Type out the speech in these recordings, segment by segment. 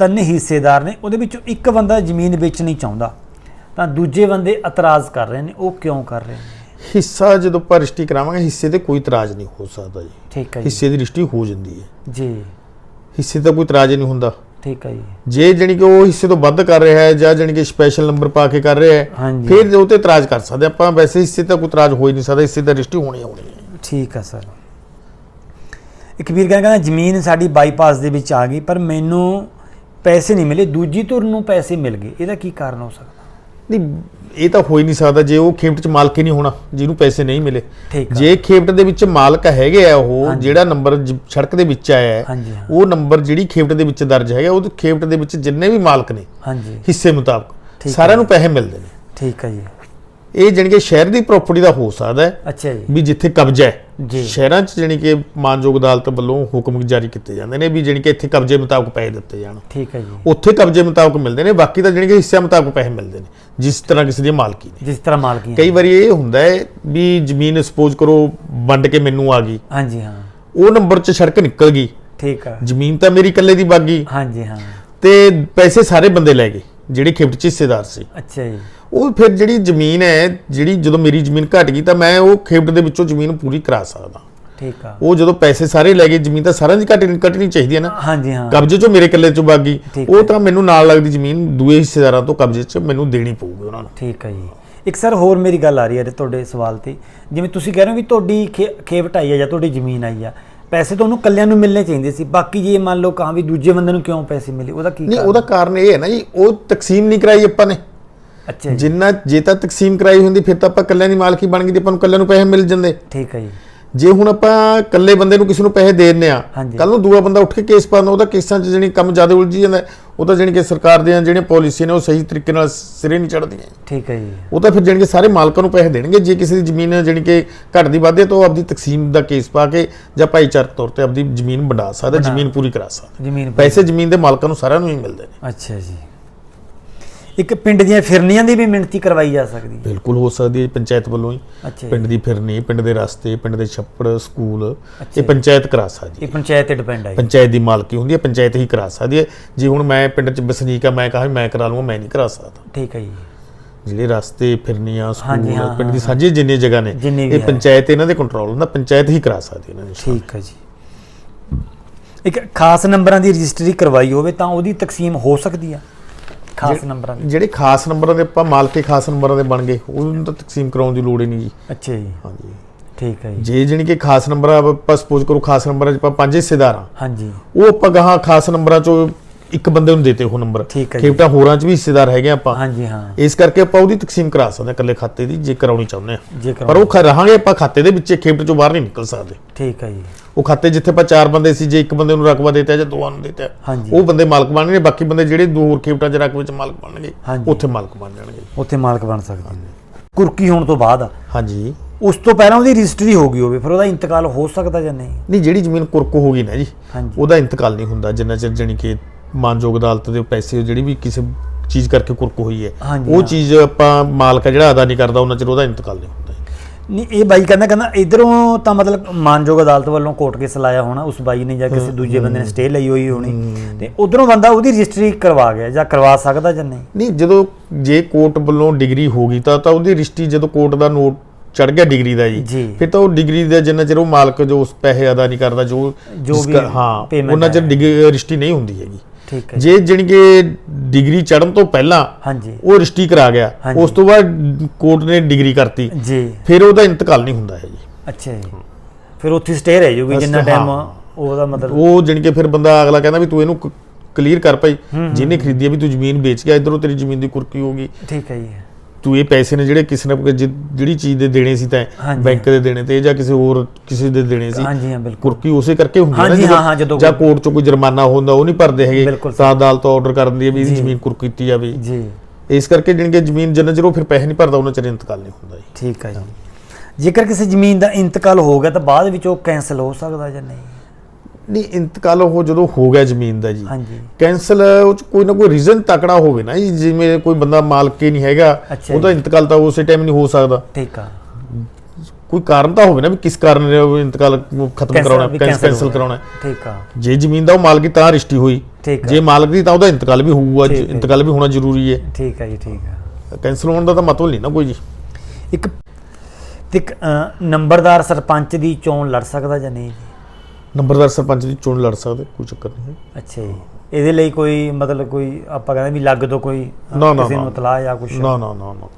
ਤਿੰਨ ਹਿੱਸੇਦਾਰ ਨੇ ਉਹਦੇ ਵਿੱਚੋਂ ਇੱਕ ਬੰਦਾ ਜ਼ਮੀਨ ਵੇਚਣੀ ਚਾਹੁੰਦਾ। ਤਾਂ ਦੂਜੇ ਬੰਦੇ ਇਤਰਾਜ਼ ਕਰ ਰਹੇ ਨੇ ਉਹ ਕਿਉਂ ਕਰ ਰਹੇ ਨੇ? ਹਿੱਸਾ ਜਦੋਂ ਆਪਾਂ ਕਰਾਵਾਂਗੇ ਹਿੱਸੇ ਤੇ ਕੋਈ ਇਤਰਾਜ਼ ਨਹੀਂ ਹੋ ਸਕਦਾ ਜੀ। ਠੀਕ ਹੈ ਜੀ। ਹਿੱਸੇ ਦੀ ਰਜਿਸਟਰੀ ਹੋ ਜਾਂਦੀ ਹੈ। ਜੀ। ਹਿੱਸੇ ਤਾਂ ਕੋਈ ਇਤਰਾਜ਼ ਨਹੀਂ ਹੁੰਦਾ। ਠੀਕ ਹੈ ਜੀ। ਜੇ ਜਾਣੀ ਕਿ ਉਹ ਹਿੱਸੇ ਤੋਂ ਵੱਧ ਕਰ ਰਿਹਾ ਹੈ ਜਾਂ ਜਾਣੀ ਕਿ ਸਪੈਸ਼ਲ ਨੰਬਰ ਪਾ ਕੇ ਕਰ ਰਿਹਾ ਹੈ। ਫਿਰ ਉਹ ਤੇ ਇਤਰਾਜ਼ ਕਰ ਸਕਦੇ ਆਪਾਂ ਵੈਸੇ ਹਿੱਸੇ ਤਾਂ ਕੋਈ ਇਤਰਾਜ਼ ਹੋ ਹੀ ਨਹੀਂ ਸਕਦਾ ਹਿੱਸੇ ਤਾਂ ਰਜਿਸਟਰੀ ਹੋਣੀ ਹੋਣੀ ਹੈ। ਠੀਕ ਹੈ ਸਰ। ਇੱਕ ਵੀਰ ਕਹਿੰਦਾ ਜ਼ਮੀਨ ਸਾਡੀ ਬਾਈਪਾਸ ਦੇ ਵਿੱਚ ਆ ਗਈ ਪਰ ਮੈਨੂੰ ਪੈਸੇ ਨਹੀਂ ਮਿਲੇ ਦੂਜੀ ਧੁਰ ਨੂੰ ਪੈਸੇ ਮਿਲ ਗਏ। ਇਹਦਾ ਕੀ ਕਾਰਨ ਹੋ ਸਕਦਾ? ਨਹੀਂ ਇਹ ਤਾਂ ਹੋ ਹੀ ਨਹੀਂ ਸਕਦਾ ਜੇ ਉਹ ਖੇਪਟ ਚ ਮਾਲਕ ਹੀ ਨਹੀਂ ਹੋਣਾ ਜਿਹਨੂੰ ਪੈਸੇ ਨਹੀਂ ਮਿਲੇ। ਠੀਕ ਆ। ਜੇ ਖੇਪਟ ਦੇ ਵਿੱਚ ਮਾਲਕ ਹੈਗੇ ਆ ਉਹ। ਜਿਹੜਾ ਨੰਬਰ ਜ- ਸੜਕ ਦੇ ਵਿੱਚ ਆਇਆ ਹੈ ਹਾਂਜੀ ਹਾਂ। ਉਹ ਨੰਬਰ ਜਿਹੜੀ ਖੇਪਟ ਦੇ ਵਿੱਚ ਦਰਜ ਹੈਗਾ ਉਹ ਖੇਪਟ ਦੇ ਵਿੱਚ ਜਿੰਨੇ ਵੀ ਮਾਲਕ ਨੇ ਹਾਂਜੀ। ਹਿੱਸੇ ਮੁਤਾਬਕ ਸਾਰਿਆਂ। ਨੂੰ ਪੈਸੇ ਮਿਲਦੇ ਨੇ। ਠੀਕ ਹੈ ਜੀ। ਇਹ ਜਾਣੀ ਕਿ ਸ਼ਹਿਰ ਦੀ ਪ੍ਰਾਪਰਟੀ ਦਾ ਹੋ ਸਕਦਾ ਹੈ ਅੱਛਾ ਜੀ। ਵੀ ਜਿੱਥੇ ਕਬਜ਼ਾ ਹੈ। ਜੀ। ਸ਼ਹਿਰਾਂ 'ਚ ਜਾਣੀ ਕਿ ਮਾਨਯੋਗ ਅਦਾਲਤ ਵੱਲੋਂ ਹੁਕਮ ਜਾਰੀ ਕੀਤੇ ਜਾਂਦੇ ਨੇ ਵੀ ਜਾਣੀ ਕਿ ਇੱਥੇ ਕਬਜ਼ੇ ਮੁਤਾਬਕ ਪੈਸੇ ਦਿੱਤੇ ਜਾਣ। ਠੀਕ ਹੈ ਜੀ। ਉੱਥੇ ਕਬਜ਼ੇ ਮੁਤਾਬਕ ਮਿਲਦੇ ਨੇ ਬਾਕੀ ਤਾਂ ਜਾਣੀ ਕਿ ਹਿੱਸਿਆਂ ਮੁਤਾਬਕ ਪੈਸੇ ਮਿਲਦੇ ਨੇ ਜਿਸ ਤਰ੍ਹਾਂ ਕਿਸੇ ਦੀ ਮਾਲਕੀ ਨੇ। ਜਿਸ ਤਰ੍ਹਾਂ ਮਾਲਕੀ ਕਈ ਵਾਰੀ ਇਹ ਹੁੰਦਾ ਹੈ ਵੀ ਜ਼ਮੀਨ ਸਪੋਜ਼ ਕਰੋ ਵੰਡ ਕੇ ਮੈਨੂੰ ਆ ਗਈ। ਹਾਂਜੀ ਹਾਂ। ਉਹ ਨੰਬਰ 'ਚ ਸੜਕ ਨਿਕਲ ਗਈ। ਠੀਕ ਹੈ ਜ਼ਮੀਨ ਤਾਂ ਮੇਰੀ ਇਕੱਲੇ ਦੀ ਬਾਗੀ ਹਾਂਜੀ ਹਾਂ। ਤੇ ਪੈਸੇ ਸਾਰੇ ਬੰਦੇ ਲੈ ਗਏ। ਜਿਹੜੇ ਖਿਫਟ 'ਚ ਹਿੱਸੇਦਾਰ ਸੀ। ਅੱਛਾ ਜੀ। ਉਹ ਫਿਰ ਜਿਹੜੀ ਜ਼ਮੀਨ ਹੈ ਜਿਹੜੀ ਜਦੋਂ ਮੇਰੀ ਜ਼ਮੀਨ ਘਟ ਗਈ ਤਾਂ ਮੈਂ ਉਹ ਖਿਫਟ ਦੇ ਵਿੱਚੋਂ ਜ਼ਮੀਨ ਪੂਰੀ ਕਰਾ ਸਕਦਾ। ਠੀਕ ਆ। ਉਹ ਜਦੋਂ ਪੈਸੇ ਸਾਰੇ ਲੈ ਗਏ ਜ਼ਮੀਨ ਤਾਂ ਸਾਰਿਆਂ ਦੀ ਘਟ ਕੱਟਣੀ ਚਾਹੀਦੀ ਹੈ ਨਾ। ਹਾਂਜੀ ਹਾਂ। ਕਬਜ਼ੇ 'ਚੋਂ ਮੇਰੇ ਇਕੱਲੇ 'ਚੋਂ ਵਗ ਗਈ। ਉਹ ਤਾਂ ਮੈਨੂੰ ਨਾਲ ਲੱਗਦੀ ਜ਼ਮੀਨ ਦੂਏ ਹਿੱਸੇਦਾਰਾਂ ਤੋਂ ਕਬਜ਼ੇ 'ਚ ਮੈਨੂੰ ਦੇਣੀ ਪਊਗੀ ਉਹਨਾਂ ਨੂੰ। ਠੀਕ ਹੈ ਜੀ। ਇੱਕ ਸਰ ਹੋਰ ਮੇਰੀ ਗੱਲ ਆ ਰਹੀ ਹੈ ਤੁਹਾਡੇ ਸਵਾਲ ਤੇ। ਜਿਵੇਂ ਤੁਸੀਂ ਕਹਿ ਰਹੇ ਹੋ ਵੀ ਤੁਹਾਡੀ ਖੇਵਟ ਆਈ ਹੈ ਜਾਂ ਤੁਹਾਡੀ ਜ਼ਮੀਨ ਆਈ ਆ ਪੈਸੇ ਤੁਹਾਨੂੰ ਕੱਲਿਆਂ ਨੂੰ ਮਿਲਣੇ ਚਾਹੀਦੇ ਸੀ ਬਾਕੀ ਜੇ ਮੰਨ ਲਓ ਕਹਾਂ ਵੀ ਦੂਜੇ ਬੰਦੇ ਨੂੰ ਕਿਉਂ ਪੈਸੇ ਮਿਲੇ ਉਹਦਾ ਕੀ ਨਹੀਂ ਕਾਰਨ? ਉਹਦਾ ਕਾਰਨ ਇਹ ਹੈ ਨਾ ਜੀ ਉਹ ਤਕਸੀਮ ਨਹੀਂ ਕਰਾਈ ਆਪਾਂ ਨੇ। ਅੱਛਾ ਜੀ। ਜਿੰਨਾ ਜੇ ਤਾਂ ਤਕਸੀਮ ਕਰਾਈ ਹੁੰਦੀ ਫਿਰ ਤਾਂ ਆਪਾਂ ਇਕੱਲਿਆਂ ਦੀ ਮਾਲਕੀ ਬਣ ਗਈ ਤੇ ਆਪਾਂ ਨੂੰ ਇਕੱਲਿਆਂ ਨੂੰ ਪੈਸੇ ਮਿਲ ਜਾਂਦੇ। ਠੀਕ ਹੈ ਜੀ। ਜੇ ਹੁਣ ਆਪਾਂ ਇਕੱਲੇ ਬੰਦੇ ਨੂੰ ਕਿਸੇ ਨੂੰ ਪੈਸੇ ਦੇ ਦਿੰਨੇ ਆ। ਕੱਲ ਨੂੰ ਦੂਆ ਬੰਦਾ ਉੱਠ ਕੇ ਕੇਸ ਪਾਉਂਦਾ ਉਹਦਾ ਕੇਸਾਂ 'ਚ ਜਿਹੜੀ ਕੰਮ ਜ਼ਿਆਦਾ ਉਲਝੀ ਜਾਂਦਾ ਉਹ ਤਾਂ ਜਾਣੀ ਕਿ ਸਰਕਾਰ ਦੀਆਂ ਜਿਹੜੀਆਂ ਪਾਲਿਸੀਆਂ ਨੇ ਉਹ ਸਹੀ ਤਰੀਕੇ ਨਾਲ ਸਿਰੇ ਨਹੀਂ ਚੜ੍ਹਦੀਆਂ। ਠੀਕ ਹੈ ਜੀ। ਉਹ ਤਾਂ ਫਿਰ ਜਾਣੀ ਕਿ ਸਾਰੇ ਮਾਲਕਾਂ ਨੂੰ ਪੈਸੇ ਦੇਣਗੇ ਜੇ ਕਿਸੇ ਦੀ ਜ਼ਮੀਨ ਜਾਣੀ ਕਿ ਘਟਦੀ ਵੱਧਦੀ ਹੈ ਤਾਂ ਉਹ ਆਪਦੀ ਤਕਸੀਮ ਦਾ ਕੇਸ ਪਾ ਕੇ ਜਾਂ ਭਾਈਚਾਰਕ ਤੌਰ ਤੇ ਆਪਦੀ ਜ਼ਮੀਨ ਵੰਡਾ ਸਕਦਾ ਜ਼ਮੀਨ ਪੂਰੀ ਕਰਾ ਸਕਦਾ। ਜ਼ਮੀਨ ਪੈਸੇ ਜ਼ਮੀਨ ਦੇ ਮਾਲਕਾਂ ਨੂੰ ਸਾਰਿਆਂ ਨੂੰ ਹੀ ਮਿਲਦੇ ਨੇ। ਅੱਛਾ ਜੀ। ਇੱਕ ਪਿੰਡ ਦੀਆਂ ਫਿਰਨੀਆਂ ਦੀ ਵੀ ਮਿਣਤੀ ਕਰਵਾਈ ਜਾ ਸਕਦੀ ਹੈ। ਬਿਲਕੁਲ ਹੋ ਸਕਦੀ ਹੈ ਪੰਚਾਇਤ ਵੱਲੋਂ ਹੀ। ਪਿੰਡ ਦੀ ਫਿਰਨੀ ਪਿੰਡ ਦੇ ਰਸਤੇ ਪਿੰਡ ਦੇ ਛੱਪੜ ਸਕੂਲ ਇਹ ਪੰਚਾਇਤ ਕਰਾ ਸਕਦੀ ਹੈ। ਇਹ ਪੰਚਾਇਤ ਤੇ ਡਿਪੈਂਡ ਹੈ। ਪੰਚਾਇਤ ਦੀ ਮਾਲਕੀ ਹੁੰਦੀ ਹੈ ਪੰਚਾਇਤ ਹੀ ਕਰਾ ਸਕਦੀ ਹੈ। ਜੇ ਹੁਣ ਮੈਂ ਪਿੰਡ 'ਚ ਵਸਨੀਕ ਆ ਮੈਂ ਕਹਾਂ ਮੈਂ ਕਰਾ ਲਵਾਂ ਮੈਂ ਨਹੀਂ ਕਰਾ ਸਕਦਾ। ਠੀਕ ਹੈ ਜੀ। ਜਿਹੜੇ ਰਸਤੇ ਫਿਰਨੀਆਂ ਸਕੂਲ ਪਿੰਡ ਦੀ ਸਾਂਝੀ ਜਿੰਨੀ ਜਗ੍ਹਾ ਨੇ ਇਹ। ਪੰਚਾਇਤ ਇਹਨਾਂ ਦੇ ਕੰਟਰੋਲ ਹੁੰਦਾ ਪੰਚਾਇਤ ਹੀ ਕਰਾ ਸਕਦੀ ਇਹਨਾਂ ਦੀ ਠੀਕ ਹੈ ਜੀ। ਇੱਕ ਖਾਸ ਨੰਬਰਾਂ ਦੀ ਰਜਿਸਟਰੀ ਕਰਵਾਈ ਹੋਵੇ ਤਾਂ ਉਹਦੀ ਤਕਸੀਮ ਹੋ ਸਕਦੀ ਆ। ਖਾਸ ਨੰਬਰਾਂ ਦੀ। ਜਿਹੜੇ ਖਾਸ ਨੰਬਰਾਂ ਦੇ ਆਪਾਂ ਮਾਲਕੇ ਖਾਸ ਨੰਬਰਾਂ ਦੇ ਬਣ ਗਏ ਉਹਨੂੰ ਤਾਂ ਤਕਸੀਮ ਕਰਾਉਣ ਦੀ ਲੋੜ ਹੀ ਨਹੀਂ ਜੀ। ਅੱਛਾ ਜੀ। ਹਾਂਜੀ। ਠੀਕ ਹੈ ਜੀ। ਜੇ ਜਾਣੀ ਕਿ ਖਾਸ ਨੰਬਰ ਆਪਾਂ ਸਪੋਜ਼ ਕਰੋ ਖਾਸ ਨੰਬਰਾਂ 'ਚ ਆਪਾਂ ਪੰਜ ਹਿੱਸੇਦਾਰ ਆ ਹਾਂਜੀ। ਉਹ ਆਪਾਂ ਗਾਹਾਂ ਖਾਸ ਨੰਬਰਾਂ 'ਚੋਂ ਇੱਕ ਬੰਦੇ ਨੂੰ ਦੇਤੇ ਉਹ ਨੰਬਰ। ਖੇਪਟਾ ਹੋਰਾਂ 'ਚ ਵੀ ਹਿੱਸੇਦਾਰ ਹੈਗੇ ਆਪਾਂ। ਹਾਂਜੀ ਹਾਂ। ਇਸ ਕਰਕੇ ਆਪਾਂ ਉਹਦੀ ਤਕਸੀਮ ਕਰਾ ਸਕਦੇ ਇਕੱਲੇ ਖਾਤੇ ਦੀ ਜੇ ਕਰਾਉਣੀ ਚਾਹੁੰਦੇ ਆ ਪਰ ਉਹ ਖ- ਰਹਾਂਗੇ ਆਪਾਂ ਖਾਤੇ ਦੇ ਵਿੱਚ ਖੇਪਟ ਚੋਂ ਬਾਹਰ ਨਹੀਂ ਨਿਕਲ ਸਕਦੇ। ਠੀਕ ਹੈ ਜੀ। ਉਹ ਖਾਤੇ ਜਿੱਥੇ ਆਪਾਂ ਚਾਰ ਬੰਦੇ ਸੀ ਜੇ ਇੱਕ ਬੰਦੇ ਨੂੰ ਰਕਬਾ ਦਿੱਤਾ ਜਾਂ ਦੋਵਾਂ ਨੂੰ ਦਿੱਤਾ। ਉਹ ਬੰਦੇ ਮਾਲਕ ਬਣਨਗੇ ਬਾਕੀ ਬੰਦੇ ਜਿਹੜੇ ਦੋ ਹੋਰ ਖੇਪਟਾਂ 'ਚ ਰਕਬੇ 'ਚ ਮਾਲਕ ਬਣਨਗੇ। ਉੱਥੇ ਮਾਲਕ ਬਣ ਜਾਣਗੇ ਉੱਥੇ ਮਾਲਕ ਬਣ ਸਕਦੇ ਨੇ ਕੁਰਕੀ ਹੋਣ ਤੋਂ ਬਾਅਦ ਹਾਂਜੀ ਉਸ ਤੋਂ ਪਹਿਲਾਂ ਉਹਦੀ ਰਜਿਸਟਰੀ ਹੋ ਗਈ ਹੋਵੇ ਫਿਰ ਉਹਦਾ ਇੰਤਕਾਲ ਹੋ ਸਕਦਾ ਜਾਂ ਨਹੀਂ ਨਹੀਂ ਜਿਹੜੀ ਜ਼ਮੀਨ ਕੁਰਕ ਹੋ ਗਈ ਨਾ ਜੀ ਉਹਦਾ ਇੰਤਕਾਲ ਨਹੀਂ ਹੁੰਦਾ ਜਿੰਨਾ ਚਿਰ ਜਾਣੀ ਕਿ ਮਾਨਯੋਗ ਅਦਾਲਤ ਦੇ ਪੈਸੇ ਜਿਹੜੀ ਵੀ ਕਿਸੇ ਚੀਜ਼ ਕਰਕੇ ਕੁਰਕ ਹੋਈ ਹੈ ਉਹ। ਚੀਜ਼ ਆਪਾਂ ਮਾਲਕ ਜਿਹੜਾ ਅਦਾ ਨਹੀਂ ਕਰਦਾ ਉਹਨਾਂ ਚਿਰ ਉਹਦਾ ਇੰਤਕਾਲ ਨਹੀਂ ਹੁੰਦਾ। ਨਹੀਂ ਇਹ ਬਾਈ ਕਹਿੰਦਾ ਕਹਿੰਦਾ ਇਧਰੋਂ ਤਾਂ ਮਤਲਬ ਮਾਨਯੋਗ ਅਦਾਲਤ ਵੱਲੋਂ ਕੋਰਟ ਕੇਸ ਲਾਇਆ ਹੋਣਾ ਉਸ ਬਾਈ ਨੇ ਜਾਂ ਕਿਸੇ ਦੂਜੇ ਬੰਦੇ ਨੇ ਸਟੇ ਲਈ ਹੋਈ ਹੋਣੀ। ਤੇ ਉਧਰੋਂ ਬੰਦਾ ਉਹਦੀ ਰਜਿਸਟਰੀ ਕਰਵਾ ਗਿਆ ਜਾਂ ਕਰਵਾ ਸਕਦਾ ਜਾਂ ਨਹੀਂ? ਨਹੀਂ ਜਦੋਂ ਜੇ ਕੋਰਟ ਵੱਲੋਂ ਡਿਗਰੀ ਹੋ ਗਈ ਤਾਂ ਤਾਂ ਉਹਦੀ ਰਿਸ਼ਤੀ ਜਦੋਂ ਕੋਰਟ ਦਾ ਨੋਟ ਚੜ ਗਿਆ ਡਿਗਰੀ ਦਾ ਜੀ। ਫਿਰ ਤਾਂ ਉਹ ਡਿਗਰੀ ਦਾ ਜਿੰਨਾ ਚਿਰ ਉਹ ਮਾਲਕ ਜੋ ਉਸ ਪੈਸੇ ਅਦਾ ਨਹੀਂ ਕਰਦਾ ਜੋ ਜੋ ਵੀ ਹਾਂ ਉਹਨਾਂ ਚਿਰ ਹੈ। ਡਿਗਰੀ ਰਿਸ਼ਤੀ ਨਹੀਂ ਹੁੰਦੀ ਹੈਗੀ। ਠੀਕ ਹੈ ਜੇ। ਜਾਣੀ ਕਿ ਡਿਗਰੀ ਚੜਨ ਤੋਂ ਪਹਿਲਾਂ ਹਾਂਜੀ। ਉਹ ਰਿਸ਼ਤੀ ਕਰਾ ਗਿਆ। ਉਸ ਤੋਂ ਬਾਅਦ ਕੋਰਟ ਨੇ ਡਿਗਰੀ ਕਰਤੀ। ਜੀ। ਫਿਰ ਉਹਦਾ ਇੰਤਕਾਲ ਨਹੀਂ ਹੁੰਦਾ ਹੈ ਜੀ। ਅੱਛਾ ਜੀ। ਫਿਰ ਉੱਥੇ ਸਟੇ ਰਹਿ ਜੂਗੀ ਜਿੰਨਾ ਟਾਈਮ। ਉਹਦਾ ਮਤਲਬ ਉਹ ਜਾਣੀ ਕਿ ਫਿਰ ਬੰਦਾ ਅਗਲਾ ਕਹਿੰਦਾ ਵੀ ਤੂੰ ਇਹਨੂੰ ਕਲੀਅਰ ਕਰ ਭਾਈ। ਜਿਹਨੇ ਖਰੀਦੀ ਵੀ ਤੂੰ ਜ਼ਮੀਨ ਵੇਚ ਗਿਆ ਇਧਰੋਂ ਤੇਰੀ ਜ਼ਮੀਨ ਦੀ ਕੁਰਕੀ ਹੋ ਗਈ। ਠੀਕ ਹੈ ਜੀ। ਤੂੰ ਇਹ ਪੈਸੇ ਨੇ ਜਿਹੜੇ ਕਿਸੇ ਨੇ ਜਿਹੜੀ ਚੀਜ਼ ਦੇ ਦੇਣੇ ਸੀ ਤਾਂ। ਬੈਂਕ ਦੇ ਦੇਣੇ ਤੇ ਜਾਂ ਕਿਸੇ ਹੋਰ ਕਿਸੇ ਦੇ ਦੇਣੇ ਸੀ। ਹਾਂਜੀ ਹਾਂ ਬਿਲਕੁਲ। ਕੁਰਕੀ ਉਸੇ ਕਰਕੇ ਹੁੰਦੀ ਹੈ ਹਾਂ, ਹਾਂ, ਜਦੋਂ ਜਾਂ ਕੋਰਟ ਚੋਂ ਕੋਈ ਜੁਰਮਾਨਾ ਹੁੰਦਾ ਉਹ ਨਹੀਂ ਭਰਦੇ ਹੈਗੇ। ਤਾਂ ਅਦਾਲਤ ਆਰਡਰ ਕਰ ਦਿੰਦੀ ਹੈ ਵੀ ਇਹਦੀ। ਜ਼ਮੀਨ ਕੁਰਕ ਕੀਤੀ ਜਾਵੇ। ਜੀ। ਇਸ ਕਰਕੇ ਜਾਣੀ ਕਿ ਜ਼ਮੀਨ ਜਿੰਨਾ ਚਿਰ ਉਹ ਫਿਰ ਪੈਸੇ ਨਹੀਂ ਭਰਦਾ ਉਹਨਾਂ ਚਿਰ ਇੰਤਕਾਲ ਨਹੀਂ ਹੁੰਦਾ ਜੀ। ਠੀਕ ਹੈ ਜੀ। ਜੇਕਰ ਕਿਸੇ ਜ਼ਮੀਨ ਦਾ ਇੰਤਕਾਲ ਹੋ ਗਿਆ ਤਾਂ ਬਾਅਦ ਵਿੱਚ ਉਹ ਕੈਨਸਲ ਹੋ ਸਕਦਾ ਜਾਂ ਨਹੀਂ? ਨਹੀਂ ਇੰਤਕਾਲ ਉਹ ਜਦੋਂ ਹੋ ਗਿਆ ਜ਼ਮੀਨ ਦਾ ਜੀ। ਹਾਂਜੀ। ਕੈਂਸਲ ਉਹ 'ਚ ਕੋਈ ਨਾ ਕੋਈ ਰੀਜ਼ਨ ਤਕੜਾ ਹੋਵੇ ਨਾ ਜੀ ਜਿਵੇਂ ਕੋਈ ਬੰਦਾ ਮਾਲਕ ਹੀ ਨਹੀਂ ਹੈਗਾ ਉਹਦਾ। ਇੰਤਕਾਲ ਤਾਂ ਉਸੇ ਟਾਈਮ ਨਹੀਂ ਹੋ ਸਕਦਾ। ਠੀਕ ਆ। ਕੋਈ ਕਾਰਨ ਤਾਂ ਹੋਵੇ ਨਾ ਵੀ ਕਿਸ ਕਾਰਨ ਉਹ ਇੰਤਕਾਲ ਖਤਮ ਕਰਾਉਣਾ ਹੋ ਕਰਾਉਣਾ। ਹੈ। ਠੀਕ ਆ। ਜੇ ਜ਼ਮੀਨ ਦਾ ਉਹ ਮਾਲਕੀ ਤਾਂ ਰਿਸ਼ਤੀ ਹੋਈ ਜੇ ਮਾਲਕ ਦੀ ਤਾਂ ਉਹਦਾ ਇੰਤਕਾਲ ਵੀ ਹੋਊਗਾ। ਇੰਤਕਾਲ ਵੀ ਹੋਣਾ ਜ਼ਰੂਰੀ ਹੈ। ਠੀਕ ਆ ਜੀ ਠੀਕ ਆ। ਕੈਂਸਲ ਹੋਣ ਦਾ ਤਾਂ ਮਤਲਬ ਨਹੀਂ ਨਾ ਕੋਈ ਜੀ। ਇੱਕ ਤੇ ਨੰਬਰਦਾਰ ਸਰਪੰਚ ਦੀ ਚੋਣ ਲੜ ਸਕਦਾ ਜਾਂ ਨਹੀਂ ਜੀ? ਨੰਬਰਦਾਰ ਸਰਪੰਚ ਦੀ ਚੋਣ ਲੜ ਸਕਦੇ ਕੋਈ ਚੱਕਰ ਨਹੀਂ ਹੈ। ਅੱਛਾ ਜੀ। ਇਹਦੇ ਲਈ ਕੋਈ ਮਤਲਬ ਕੋਈ ਆਪਾਂ ਕਹਿੰਦੇ ਵੀ ਲੱਗ ਤੋਂ ਕੋਈ ਅ, ਨਾ, ਨਾ, ਕਿਸੇ ਨੂੰ। ਨਾ। ਇਤਲਾਹ ਜਾਂ ਕੁਝ ਨਾ ਨਾ ਨਾ ਨਾ।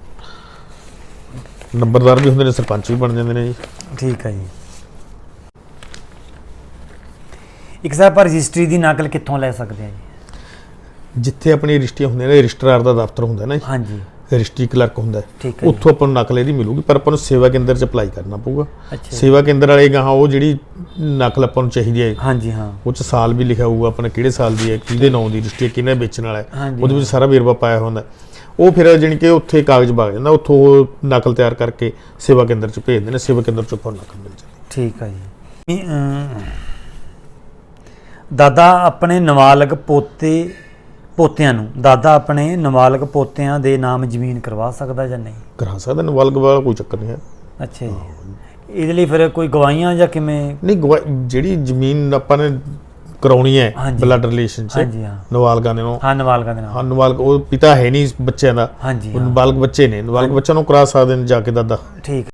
ਨੰਬਰਦਾਰ ਵੀ ਹੁੰਦੇ ਨੇ ਸਰਪੰਚ ਵੀ ਬਣ ਜਾਂਦੇ ਨੇ ਜੀ। ਠੀਕ ਆ ਜੀ। ਇੱਕ ਸਾਹਿਬ ਪਰ ਰਜਿਸਟਰੀ ਦੀ ਨਕਲ ਕਿੱਥੋਂ ਲੈ ਸਕਦੇ ਆ ਜੀ? ਜਿੱਥੇ ਆਪਣੀ ਰਜਿਸਟਰੀਆਂ ਹੁੰਦੀਆਂ ਨੇ ਰਜਿਸਟਰਾਰ ਦਾ ਦਫ਼ਤਰ ਹੁੰਦਾ ਨਾ ਜੀ, ਹਾਂਜੀ। ਰਜਿਸਟਰੀ ਕਲਰਕ ਹੁੰਦਾ ਹੈ। ਠੀਕ ਹੈ। ਉੱਥੋਂ ਆਪਾਂ ਨੂੰ ਨਕਲ ਇਹਦੀ ਮਿਲੂਗੀ ਪਰ ਆਪਾਂ ਨੂੰ ਸੇਵਾ ਕੇਂਦਰ 'ਚ ਅਪਲਾਈ ਕਰਨਾ ਪਊਗਾ। ਸੇਵਾ ਕੇਂਦਰ ਵਾਲੇ ਗਾਹਾਂ ਉਹ ਜਿਹੜੀ ਨਕਲ ਆਪਾਂ ਨੂੰ ਚਾਹੀਦੀ ਹੈ ਹਾਂਜੀ ਹਾਂ ਉਹ 'ਚ ਸਾਲ ਵੀ ਲਿਖਿਆ ਹੋਊਗਾ ਆਪਣਾ ਕਿਹੜੇ ਸਾਲ ਦੀ ਹੈ ਕਿਹਦੇ ਨਾਂ ਦੀ ਰਜਿਸਟਰੀ ਹੈ, ਕਿਹਨੇ ਵੇਚਣ ਵਾਲਾ ਹੈ ਉਹਦੇ ਵਿੱਚ ਸਾਰਾ ਵੇਰਵਾ ਪਾਇਆ ਹੁੰਦਾ ਹੈ। ਉਹ ਫਿਰ ਜਾਣੀ ਕਿ ਉੱਥੇ ਕਾਗਜ਼ ਵਗ ਜਾਂਦਾ ਉੱਥੋਂ ਨਕਲ ਤਿਆਰ ਕਰਕੇ ਸੇਵਾ ਕੇਂਦਰ 'ਚ ਭੇਜਦੇ ਨੇ ਸੇਵਾ ਕੇਂਦਰ 'ਚੋਂ ਆਪਾਂ ਨੂੰ ਨਕਲ ਮਿਲ ਜਾਂਦੀ ਠੀਕ ਆ ਜੀ ਦਾਦਾ ਆਪਣੇ ਨਵਾਲਗ ਪੋਤੇ ਪੋਤਿਆਂ ਨੂੰ। ਦਾਦਾ ਆਪਣੇ ਨਵਾਲਗ ਪੋਤਿਆਂ ਦੇ ਨਾਮ ਜ਼ਮੀਨ ਕਰਵਾ ਸਕਦਾ ਜਾਂ ਨਹੀਂ? ਕਰਾ ਸਕਦਾ ਨਵਲਗ ਵਾਲਾ ਕੋਈ ਚੱਕਰ ਨਹੀਂ ਹੈ। ਅੱਛਾ ਜੀ। ਇਹਦੇ ਲਈ ਫਿਰ ਕੋਈ ਗਵਾਹੀਆਂ ਜਾਂ ਕਿਵੇਂ? ਨਹੀਂ ਗਵਾ- ਜਿਹੜੀ ਜ਼ਮੀਨ ਆਪਾਂ ਨੇ ਕਰਾਉਣੀ ਹੈ ਹਾਂਜੀ। ਬਲੱਡ ਰਿਲੇਸ਼ਨ 'ਚ ਹਾਂਜੀ ਹਾਂ। ਨਵਾਲਗਾਂ ਹਾਂ ਨਵਾਲਗਾਂ ਦੇ ਨਾਮ ਹਾਂ ਨਵਾਲਗ ਉਹ ਪਿਤਾ ਹੈ ਨਹੀਂ ਬੱਚਿਆਂ ਦਾ। ਹਾਂਜੀ ਉਹ ਹਾਂ। ਬੱਚੇ ਨੇ। ਨਵਾਲਗ ਬੱਚਿਆਂ ਨੂੰ ਕਰਾ ਸਕਦੇ ਨੇ ਜਾ ਕੇ ਦਾਦਾ। ਠੀਕ।